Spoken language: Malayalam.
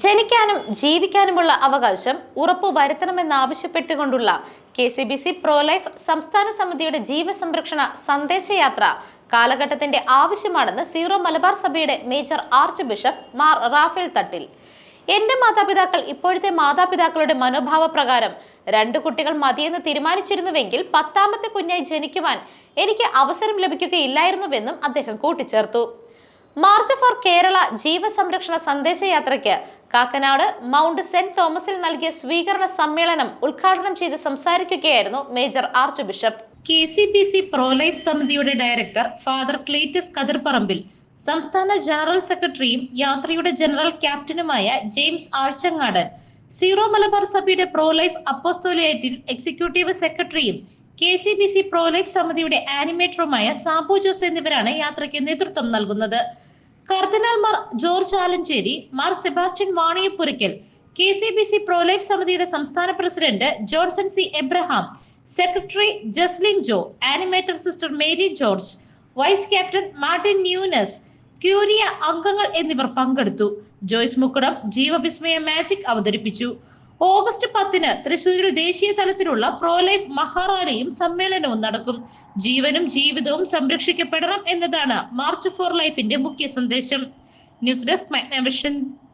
ജനിക്കാനും ജീവിക്കാനുമുള്ള അവകാശം ഉറപ്പുവരുത്തണമെന്നാവശ്യപ്പെട്ടുകൊണ്ടുള്ള K C B C pro life സംസ്ഥാന സമിതിയുടെ ജീവസംരക്ഷണ സന്ദേശയാത്ര കാലഘട്ടത്തിന്റെ ആവശ്യമാണെന്ന് സീറോ മലബാർ സഭയുടെ major archbishop Mar Raphael Thattil. എന്റെ മാതാപിതാക്കൾ ഇപ്പോഴത്തെ മാതാപിതാക്കളുടെ മനോഭാവ പ്രകാരം രണ്ടു കുട്ടികൾ മതിയെന്ന് തീരുമാനിച്ചിരുന്നുവെങ്കിൽ പത്താമത്തെ കുഞ്ഞായി ജനിക്കുവാൻ എനിക്ക് അവസരം ലഭിക്കുകയില്ലായിരുന്നുവെന്നും അദ്ദേഹം കൂട്ടിച്ചേർത്തു. മാർച്ച് ഫോർ കേരള ജീവസംരക്ഷണ സന്ദേശയാത്രയ്ക്ക് കാക്കനാട് മൗണ്ട് സെന്റ് തോമസിൽ നൽകിയ സ്വീകരണ സമ്മേളനം ഉദ്ഘാടനം ചെയ്ത് സംസാരിക്കുകയായിരുന്നു major archbishop. K C B C prolife സമിതിയുടെ ഡയറക്ടർ ഫാദർ ക്ലീറ്റസ് കതിർപ്പറമ്പിൽ സംസ്ഥാന ജനറൽ സെക്രട്ടറിയും യാത്രയുടെ ജനറൽ ക്യാപ്റ്റനുമായ ജെയിംസ് ആഴ്ചങ്ങാടൻ സീറോ മലബാർ സഭയുടെ പ്രോലൈഫ് അപ്പോസ്തോലിയേറ്റിൽ എക്സിക്യൂട്ടീവ് സെക്രട്ടറിയും K C B C prolife സമിതിയുടെ ആനിമേറ്ററുമായ സാബു ജോസ് എന്നിവരാണ് യാത്രയ്ക്ക് നേതൃത്വം നൽകുന്നത്. Cardinal Mar George Alencherry Mar Sebastian Vaniyapurackal K C B C prolife സമിതിയുടെ സംസ്ഥാന president Johnson C Abraham secretary Jeslin Jo animator sister Mary George vice captain Martin Nunes curia അംഗങ്ങൾ എന്നിവർ പങ്കെടുത്തു. ജോയ്സ് മുക്കുടം ജീവവിസ്മയ മാജിക് അവതരിപ്പിച്ചു. ഓഗസ്റ്റ് പത്തിന് തൃശൂരിൽ ദേശീയ തലത്തിലുള്ള പ്രോലൈഫ് മഹാറാലിയും സമ്മേളനവും നടക്കും. ജീവനും ജീവിതവും സംരക്ഷിക്കപ്പെടണം എന്നതാണ് മാർച്ച് ഫോർ ലൈഫിന്റെ മുഖ്യ സന്ദേശം. News desk Magnavision.